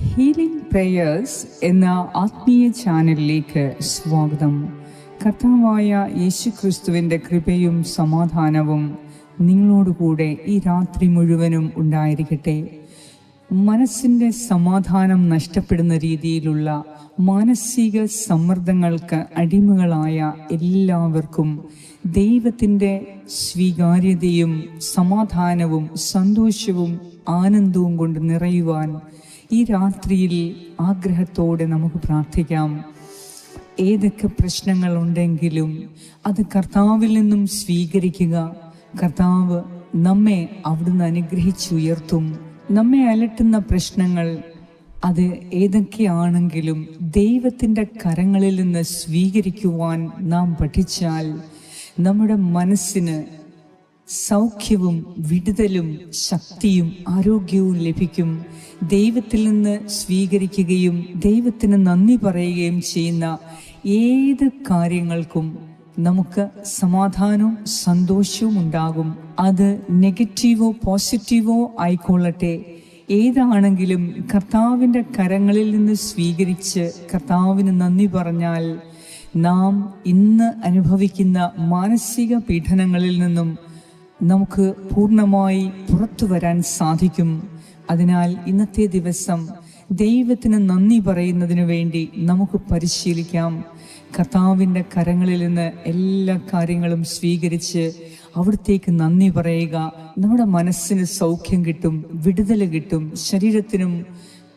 Healing prayers എന്ന ആത്മീയ ചാനലിലേക്ക് സ്വാഗതം. കർത്താവായ യേശു ക്രിസ്തുവിന്റെ കൃപയും സമാധാനവും നിങ്ങളോടുകൂടെ ഈ രാത്രി മുഴുവനും ഉണ്ടായിരിക്കട്ടെ. മനസ്സിന്റെ സമാധാനം നഷ്ടപ്പെടുന്ന രീതിയിലുള്ള മാനസിക സമ്മർദ്ദങ്ങൾക്ക് അടിമകളായ എല്ലാവർക്കും ദൈവത്തിന്റെ സ്വീകാര്യതയും സമാധാനവും സന്തോഷവും ആനന്ദവും കൊണ്ട് നിറയുവാൻ ഈ രാത്രിയിൽ ആഗ്രഹത്തോടെ നമുക്ക് പ്രാർത്ഥിക്കാം. ഏതൊക്കെ പ്രശ്നങ്ങളുണ്ടെങ്കിലും അത് കർത്താവിൽ നിന്നും സ്വീകരിക്കുക. കർത്താവ് നമ്മെ അവിടുന്ന് അനുഗ്രഹിച്ചുയർത്തും. നമ്മെ അലട്ടുന്ന പ്രശ്നങ്ങൾ അത് ഏതൊക്കെയാണെങ്കിലും ദൈവത്തിന്റെ കരങ്ങളിൽ നിന്ന് സ്വീകരിക്കുവാൻ നാം പഠിച്ചാൽ നമ്മുടെ മനസ്സിന് സൗഖ്യവും വിടുതലും ശക്തിയും ആരോഗ്യവും ലഭിക്കും. ദൈവത്തിൽ നിന്ന് സ്വീകരിക്കുകയും ദൈവത്തിന് നന്ദി പറയുകയും ചെയ്യുന്ന ഏത് കാര്യങ്ങൾക്കും നമുക്ക് സമാധാനവും സന്തോഷവും ഉണ്ടാകും. അത് നെഗറ്റീവോ പോസിറ്റീവോ ആയിക്കൊള്ളട്ടെ. ഏതാണെങ്കിലും കർത്താവിന്റെ കരങ്ങളിൽ നിന്ന് സ്വീകരിച്ച് കർത്താവിന് നന്ദി പറഞ്ഞാൽ നാം ഇന്ന് അനുഭവിക്കുന്ന മാനസിക പീഡനങ്ങളിൽ നിന്നും നമുക്ക് പൂർണമായി പുറത്തു വരാൻ സാധിക്കും. അതിനാൽ ഇന്നത്തെ ദിവസം ദൈവത്തിന് നന്ദി പറയുന്നതിനു വേണ്ടി നമുക്ക് പരിശീലിക്കാം. കർത്താവിന്റെ കരങ്ങളിൽ നിന്ന് എല്ലാ കാര്യങ്ങളും സ്വീകരിച്ച് അവിടത്തേക്ക് നന്ദി പറയുക. നമ്മുടെ മനസ്സിന് സൗഖ്യം കിട്ടും വിടുതൽ കിട്ടും ശരീരത്തിനും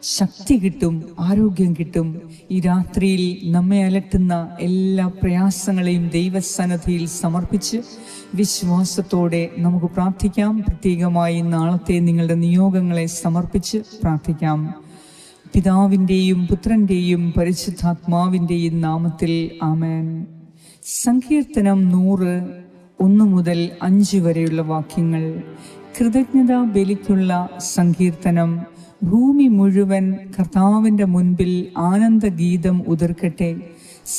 ശക്തി കിട്ടും ആരോഗ്യം കിട്ടും. ഈ രാത്രിയിൽ നമ്മെ അലട്ടുന്ന എല്ലാ പ്രയാസങ്ങളെയും ദൈവസന്നദ്ധിയിൽ സമർപ്പിച്ച് വിശ്വാസത്തോടെ നമുക്ക് പ്രാർത്ഥിക്കാം. പ്രത്യേകമായി നാളത്തെ നിങ്ങളുടെ നിയോഗങ്ങളെ സമർപ്പിച്ച് പ്രാർത്ഥിക്കാം. പിതാവിന്റെയും പുത്രന്റെയും പരിശുദ്ധാത്മാവിന്റെയും നാമത്തിൽ ആമേൻ. സങ്കീർത്തനം നൂറ് ഒന്ന് മുതൽ അഞ്ച് വരെയുള്ള വാക്യങ്ങൾ. കൃതജ്ഞതാ ബലിക്കുള്ള സങ്കീർത്തനം. ഭൂമി മുഴുവൻ കർത്താവിന്റെ മുൻപിൽ ആനന്ദഗീതം ഉതിർക്കട്ടെ.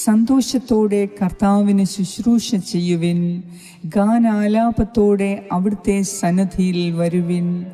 സന്തോഷത്തോടെ കർത്താവിന് ശുശ്രൂഷ ചെയ്യുവിൻ. ഗാനാലാപത്തോടെ അവിടുത്തെ സന്നദ്ധിയിൽ വരുവിൻ.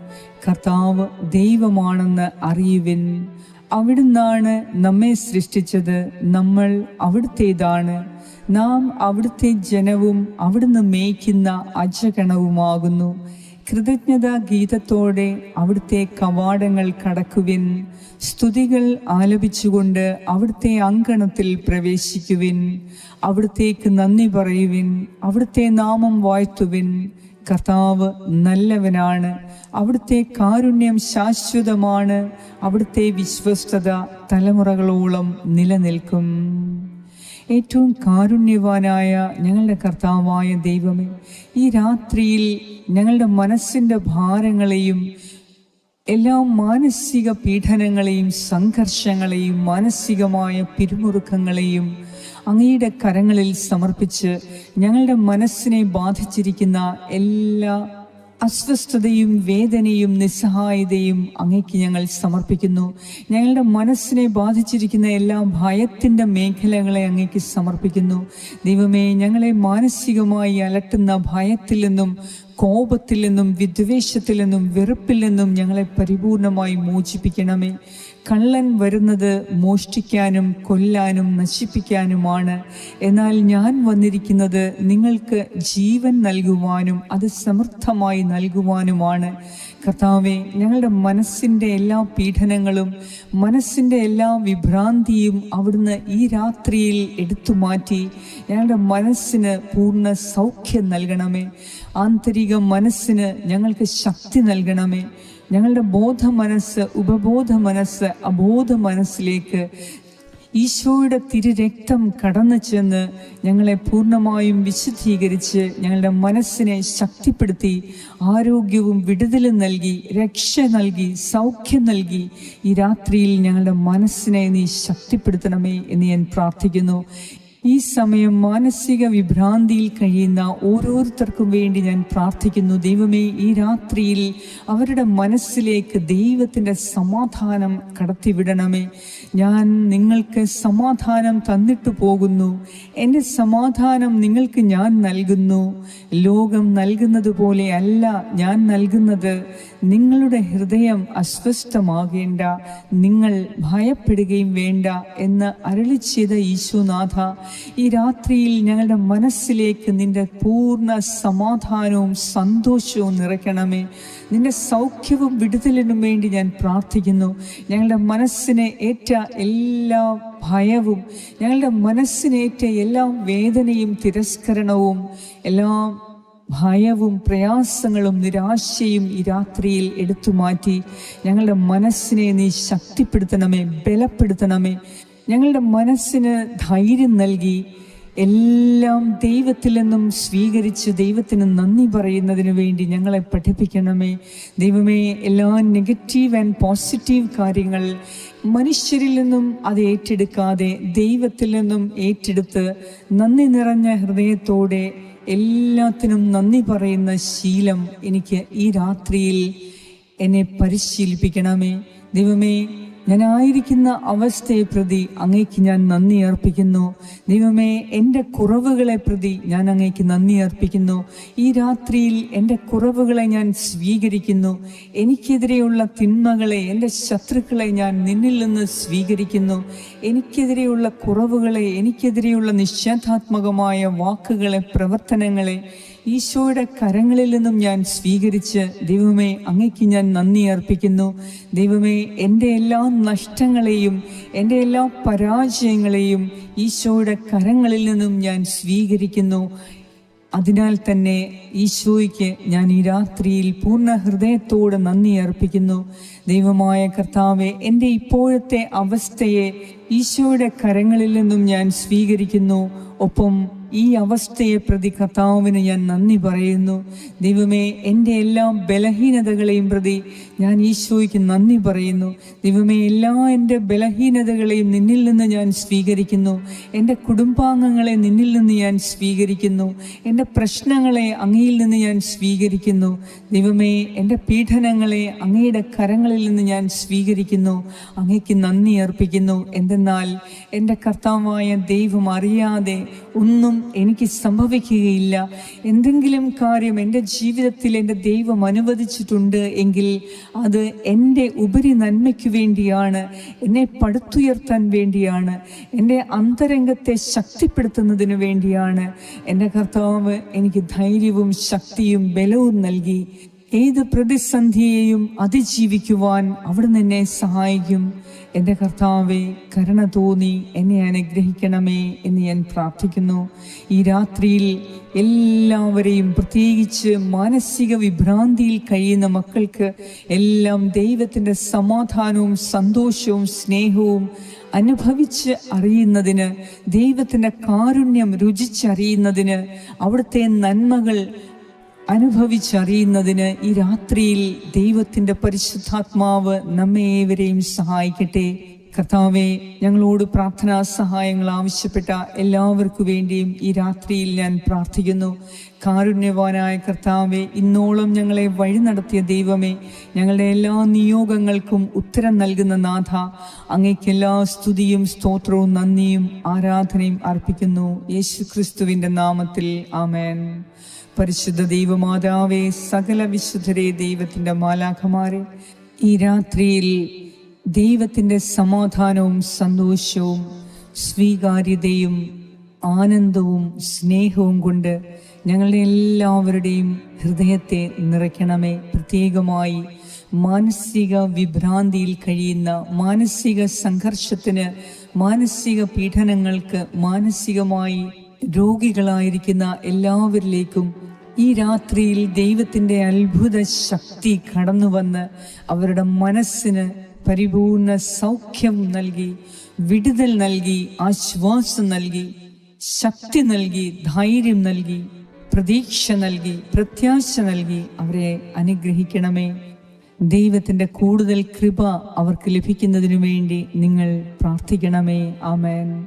കർത്താവ് ദൈവമാണെന്ന് അറിയുവിൻ. അവിടുന്നാണ് നമ്മെ സൃഷ്ടിച്ചത്. നമ്മൾ അവിടുത്തേതാണ്. നാം അവിടുത്തെ ജനവും അവിടുന്ന് മേയ്ക്കുന്ന അജഗണവുമാകുന്നു. കൃതജ്ഞതാ ഗീതത്തോടെ അവിടുത്തെ കവാടങ്ങൾ കടക്കുവിൻ. സ്തുതികൾ ആലപിച്ചുകൊണ്ട് അവിടുത്തെ അങ്കണത്തിൽ പ്രവേശിക്കുവിൻ. അവിടുത്തേക്ക് നന്ദി പറയുവിൻ. അവിടുത്തെ നാമം വാഴ്ത്തുവിൻ. കർത്താവ് നല്ലവനാണ്. അവിടുത്തെ കാരുണ്യം ശാശ്വതമാണ്. അവിടുത്തെ വിശ്വസ്തത തലമുറകളോളം നിലനിൽക്കും. ഏറ്റവും കാരുണ്യവാനായ ഞങ്ങളുടെ കർത്താവായ ദൈവമേ ഈ രാത്രിയിൽ ഞങ്ങളുടെ മനസ്സിന്റെ ഭാരങ്ങളെയും എല്ലാ മാനസിക പീഡനങ്ങളെയും സംഘർഷങ്ങളെയും മാനസികമായ പിരിമുറുക്കങ്ങളെയും അങ്ങയുടെ കരങ്ങളിൽ സമർപ്പിച്ച് ഞങ്ങളുടെ മനസ്സിനെ ബാധിച്ചിരിക്കുന്ന എല്ലാ അസ്വസ്ഥതയും വേദനയും നിസ്സഹായതയും അങ്ങേക്ക് ഞങ്ങൾ സമർപ്പിക്കുന്നു. ഞങ്ങളുടെ മനസ്സിനെ ബാധിച്ചിരിക്കുന്ന എല്ലാ ഭയത്തിന്റെ മേഖലകളെ അങ്ങേക്ക് സമർപ്പിക്കുന്നു. ദൈവമേ ഞങ്ങളെ മാനസികമായി അലട്ടുന്ന ഭയത്തിൽ നിന്നും കോപത്തിൽ നിന്നും വിദ്വേഷത്തിൽ നിന്നും വെറുപ്പിൽ നിന്നും ഞങ്ങളെ പരിപൂർണമായി മോചിപ്പിക്കണമേ. കള്ളൻ വരുന്നത് മോഷ്ടിക്കാനും കൊല്ലാനും നശിപ്പിക്കാനുമാണ്. എന്നാൽ ഞാൻ വന്നിരിക്കുന്നത് നിങ്ങൾക്ക് ജീവൻ നൽകുവാനും അത് സമൃദ്ധമായി നൽകുവാനുമാണ്. കർത്താവെ ഞങ്ങളുടെ മനസ്സിന്റെ എല്ലാ പീഡനങ്ങളും മനസ്സിന്റെ എല്ലാ വിഭ്രാന്തിയും അവിടുന്ന് ഈ രാത്രിയിൽ എടുത്തു മാറ്റി. ഞങ്ങളുടെ മനസ്സിന് പൂർണ സൗഖ്യം നൽകണമേ. ആന്തരിക മനസ്സിന് ഞങ്ങൾക്ക് ശക്തി നൽകണമേ. ഞങ്ങളുടെ ബോധ മനസ്സ് ഉപബോധ മനസ്സ് അബോധ മനസ്സിലേക്ക് ഈശോയുടെ തിരുരക്തം കടന്നു ചെന്ന് ഞങ്ങളെ പൂർണമായും വിശുദ്ധീകരിച്ച് ഞങ്ങളുടെ മനസ്സിനെ ശക്തിപ്പെടുത്തി ആരോഗ്യവും വിടുതലും നൽകി രക്ഷ നൽകി സൗഖ്യം നൽകി ഈ രാത്രിയിൽ ഞങ്ങളുടെ മനസ്സിനെ നീ ശക്തിപ്പെടുത്തണമേ എന്ന് ഞാൻ പ്രാർത്ഥിക്കുന്നു. ഈ സമയം മാനസിക വിഭ്രാന്തിയിൽ കഴിയുന്ന ഓരോരുത്തർക്കും വേണ്ടി ഞാൻ പ്രാർത്ഥിക്കുന്നു. ദൈവമേ ഈ രാത്രിയിൽ അവരുടെ മനസ്സിലേക്ക് ദൈവത്തിന്റെ സമാധാനം കടത്തിവിടണമേ. ഞാൻ നിങ്ങൾക്ക് സമാധാനം തന്നിട്ടു പോകുന്നു. എന്റെ സമാധാനം നിങ്ങൾക്ക് ഞാൻ നൽകുന്നു. ലോകം നൽകുന്നത് പോലെ അല്ല ഞാൻ നൽകുന്നത്. നിങ്ങളുടെ ഹൃദയം അസ്വസ്ഥമാകേണ്ട നിങ്ങൾ ഭയപ്പെടുകയും വേണ്ട എന്ന് അരളി ചെയ്ത ഈശോനാഥ ഈ രാത്രിയിൽ ഞങ്ങളുടെ മനസ്സിലേക്ക് നിന്റെ പൂർണ സമാധാനവും സന്തോഷവും നിറയ്ക്കണമേ. നിന്റെ സൗഖ്യവും വിടുതലിനും വേണ്ടി ഞാൻ പ്രാർത്ഥിക്കുന്നു. ഞങ്ങളുടെ മനസ്സിനെ ഏറ്റ എല്ലാ ഭയവും ഞങ്ങളുടെ മനസ്സിനേറ്റ എല്ലാ വേദനയും തിരസ്കരണവും എല്ലാ ഭയവും പ്രയാസങ്ങളും നിരാശയും ഈ രാത്രിയിൽ എടുത്തു മാറ്റി. ഞങ്ങളുടെ മനസ്സിനെ നീ ശക്തിപ്പെടുത്തണമേ ബലപ്പെടുത്തണമേ. ഞങ്ങളുടെ മനസ്സിന് ധൈര്യം നൽകി എല്ലാം ദൈവത്തിൽ നിന്നും സ്വീകരിച്ച് ദൈവത്തിന് നന്ദി പറയുന്നതിന് വേണ്ടി ഞങ്ങളെ പഠിപ്പിക്കണമേ. ദൈവമേ എല്ലാ നെഗറ്റീവ് ആൻഡ് പോസിറ്റീവ് കാര്യങ്ങൾ മനുഷ്യരിൽ നിന്നും അത് ഏറ്റെടുക്കാതെ ദൈവത്തിൽ നിന്നും ഏറ്റെടുത്ത് നന്ദി നിറഞ്ഞ ഹൃദയത്തോടെ എല്ലാത്തിനും നന്ദി പറയുന്ന ശീലം എനിക്ക് ഈ രാത്രിയിൽ എന്നെ പരിശീലിപ്പിക്കണമേ. ദൈവമേ ഞാനായിരിക്കുന്ന അവസ്ഥയെ പ്രതി അങ്ങേക്ക് ഞാൻ നന്ദി അർപ്പിക്കുന്നു. ദൈവമേ എന്റെ കുറവുകളെ പ്രതി ഞാൻ അങ്ങേക്ക് നന്ദി അർപ്പിക്കുന്നു. ഈ രാത്രിയിൽ എന്റെ കുറവുകളെ ഞാൻ സ്വീകരിക്കുന്നു. എനിക്കെതിരെയുള്ള തിന്മകളെ എന്റെ ശത്രുക്കളെ ഞാൻ നിന്നിൽ നിന്ന് സ്വീകരിക്കുന്നു. എനിക്കെതിരെയുള്ള കുറവുകളെ എനിക്കെതിരെയുള്ള നിഷേധാത്മകമായ വാക്കുകളെ പ്രവർത്തനങ്ങളെ ഈശോയുടെ കരങ്ങളിൽ നിന്നും ഞാൻ സ്വീകരിച്ച് ദൈവമേ അങ്ങയ്ക്ക് ഞാൻ നന്ദി അർപ്പിക്കുന്നു. ദൈവമേ എന്റെ എല്ലാ നഷ്ടങ്ങളെയും എന്റെ എല്ലാ പരാജയങ്ങളെയും ഈശോയുടെ കരങ്ങളിൽ നിന്നും ഞാൻ സ്വീകരിക്കുന്നു. അതിനാൽ തന്നെ ഈശോയ്ക്ക് ഞാൻ ഈ രാത്രിയിൽ പൂർണ ഹൃദയത്തോടെ നന്ദി അർപ്പിക്കുന്നു. ദൈവമായ കർത്താവെ എന്റെ ഇപ്പോഴത്തെ അവസ്ഥയെ ഈശോയുടെ കരങ്ങളിൽ നിന്നും ഞാൻ സ്വീകരിക്കുന്നു. ഒപ്പം ഈ അവസ്ഥയെ പ്രതി കർത്താവിന് ഞാൻ നന്ദി പറയുന്നു. ദൈവമേ എന്റെ എല്ലാ ബലഹീനതകളെയും പ്രതി ഞാൻ ഈശോയ്ക്ക് നന്ദി പറയുന്നു. ദൈവമേ എല്ലാ എന്റെ ബലഹീനതകളെയും നിന്നിൽ നിന്ന് ഞാൻ സ്വീകരിക്കുന്നു. എന്റെ കുടുംബാംഗങ്ങളെ നിന്നിൽ നിന്ന് ഞാൻ സ്വീകരിക്കുന്നു. എന്റെ പ്രശ്നങ്ങളെ അങ്ങയിൽ നിന്ന് ഞാൻ സ്വീകരിക്കുന്നു. ദൈവമേ എന്റെ പീഡനങ്ങളെ അങ്ങയുടെ കരങ്ങളിൽ നിന്ന് ഞാൻ സ്വീകരിക്കുന്നു. അങ്ങയ്ക്ക് നന്ദി അർപ്പിക്കുന്നു. എന്തെന്നാൽ എന്റെ കർത്താവായ ദൈവം അറിയാതെ ഒന്നും എനിക്ക് സംഭവിക്കുകയില്ല. എന്തെങ്കിലും കാര്യം എന്റെ ജീവിതത്തിൽ എന്റെ ദൈവം അനുവദിച്ചിട്ടുണ്ട് എങ്കിൽ അത് എന്റെ ഉപരി നന്മയ്ക്ക് വേണ്ടിയാണ് എന്നെ പടുത്തുയർത്താൻ വേണ്ടിയാണ് എന്റെ അന്തരംഗത്തെ ശക്തിപ്പെടുത്തുന്നതിന് വേണ്ടിയാണ്. എന്റെ കർത്താവ് എനിക്ക് ധൈര്യവും ശക്തിയും ബലവും നൽകി. ഏത് പ്രതിസന്ധിയെയും അതിജീവിക്കുവാൻ അവിടുന്ന് എന്നെ സഹായിക്കും. എന്റെ കർത്താവെ കരുണ തോന്നി എന്നെ അനുഗ്രഹിക്കണമേ എന്ന് ഞാൻ പ്രാർത്ഥിക്കുന്നു. ഈ രാത്രിയിൽ എല്ലാവരെയും പ്രത്യേകിച്ച് മാനസിക വിഭ്രാന്തിയിൽ കഴിയുന്ന മക്കൾക്ക് എല്ലാം ദൈവത്തിന്റെ സമാധാനവും സന്തോഷവും സ്നേഹവും അനുഭവിച്ച് അറിയുന്നതിന് ദൈവത്തിന്റെ കാരുണ്യം രുചിച്ചറിയുന്നതിന് അവിടുത്തെ നന്മകൾ അനുഭവിച്ചറിയുന്നതിന് ഈ രാത്രിയിൽ ദൈവത്തിന്റെ പരിശുദ്ധാത്മാവ് നമ്മെ ഏവരെയും സഹായിക്കട്ടെ. കർത്താവെ ഞങ്ങളോട് പ്രാർത്ഥനാ സഹായങ്ങൾ ആവശ്യപ്പെട്ട എല്ലാവർക്കു വേണ്ടിയും ഈ രാത്രിയിൽ ഞാൻ പ്രാർത്ഥിക്കുന്നു. കാരുണ്യവാനായ കർത്താവെ ഇന്നോളം ഞങ്ങളെ വഴി നടത്തിയ ദൈവമേ ഞങ്ങളുടെ എല്ലാ നിയോഗങ്ങൾക്കും ഉത്തരം നൽകുന്ന നാഥ അങ്ങേക്ക് എല്ലാ സ്തുതിയും സ്തോത്രവും നന്ദിയും ആരാധനയും അർപ്പിക്കുന്നു. യേശു ക്രിസ്തുവിന്റെ നാമത്തിൽ ആമേൻ. പരിശുദ്ധ ദൈവമാതാവേ സകല വിശുദ്ധരെ ദൈവത്തിന്റെ മാലാഖമാരെ ഈ രാത്രിയിൽ ദൈവത്തിന്റെ സമാധാനവും സന്തോഷവും സ്വീകാര്യതയും ആനന്ദവും സ്നേഹവും കൊണ്ട് ഞങ്ങളുടെ എല്ലാവരുടെയും ഹൃദയത്തെ നിറയ്ക്കണമേ. പ്രത്യേകമായി മാനസിക വിഭ്രാന്തിയിൽ കഴിയുന്ന മാനസിക സംഘർഷത്തിന് മാനസിക പീഡനങ്ങൾക്ക് മാനസികമായി രോഗികളായിരിക്കുന്ന എല്ലാവരിലേക്കും ഈ രാത്രിയിൽ ദൈവത്തിന്റെ അത്ഭുത ശക്തി കടന്നു വന്ന് അവരുടെ മനസ്സിന് പരിപൂർണ സൗഖ്യം നൽകി വിടുതൽ നൽകി ആശ്വാസം നൽകി ശക്തി നൽകി ധൈര്യം നൽകി പ്രതീക്ഷ നൽകി പ്രത്യാശ നൽകി അവരെ അനുഗ്രഹിക്കണമേ. ദൈവത്തിന്റെ കൂടുതൽ കൃപ അവർക്ക് ലഭിക്കുന്നതിനു വേണ്ടി നിങ്ങൾ പ്രാർത്ഥിക്കണമേ. ആമേൻ.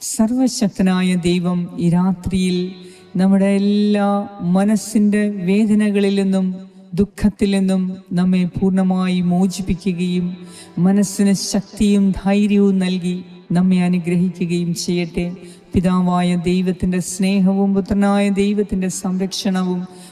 സർവശക്തനായ ദൈവം ഈ രാത്രിയിൽ നമ്മുടെ എല്ലാ മനസ്സിന്റെ വേദനകളിൽ നിന്നും ദുഃഖത്തിൽ നിന്നും നമ്മെ പൂർണമായി മോചിപ്പിക്കുകയും മനസ്സിന് ശക്തിയും ധൈര്യവും നൽകി നമ്മെ അനുഗ്രഹിക്കുകയും ചെയ്യട്ടെ. പിതാവായ ദൈവത്തിന്റെ സ്നേഹവും പുത്രനായ ദൈവത്തിന്റെ സംരക്ഷണവും